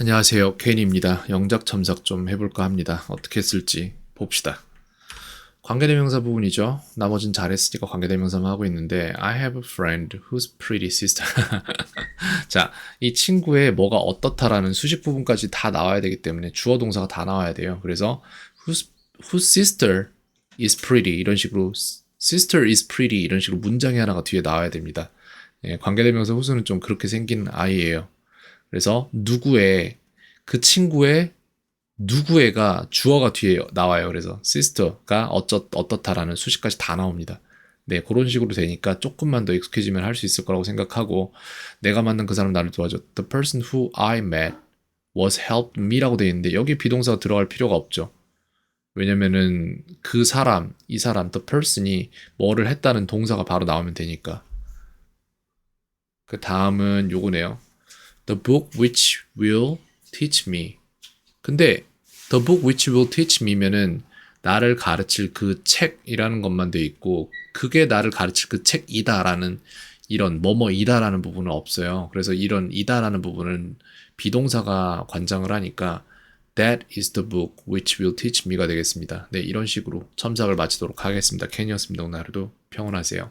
안녕하세요. 케인입니다. 영작 첨삭 좀 해볼까 합니다. 어떻게 쓸지 봅시다. 관계대명사 부분이죠. 나머진 잘했으니까 관계대명사만 하고 있는데 I have a friend who's pretty sister. 자, 이 친구의 뭐가 어떻다라는 수식 부분까지 다 나와야 되기 때문에 주어 동사가 다 나와야 돼요. 그래서 whose, whose sister is pretty 이런 식으로 sister is pretty 이런 식으로 문장이 하나가 뒤에 나와야 됩니다. 예, 관계대명사 후수는 좀 그렇게 생긴 아이예요. 그래서 누구의 그 친구의 누구의가 주어가 뒤에 나와요. 그래서 sister가 어쩌 어떻다라는 수식까지 다 나옵니다. 네, 그런 식으로 되니까 조금만 더 익숙해지면 할 수 있을 거라고 생각하고 내가 만난 그 사람 나를 도와줘. The person who I met was helped me라고 돼 있는데 여기 비동사가 들어갈 필요가 없죠. 왜냐면은 그 사람, 이 사람, the person이 뭐를 했다는 동사가 바로 나오면 되니까. 그 다음은 요거네요. The book which will teach me. 근데 The book which will teach me면은 나를 가르칠 그 책이라는 것만 돼 있고 그게 나를 가르칠 그 책이다라는 이런 뭐뭐이다라는 부분은 없어요. 그래서 이런 이다라는 부분은 비동사가 관장을 하니까 That is the book which will teach me가 되겠습니다. 네, 이런 식으로 첨삭을 마치도록 하겠습니다. 캔이었습니다. 오늘 하루도 평온하세요.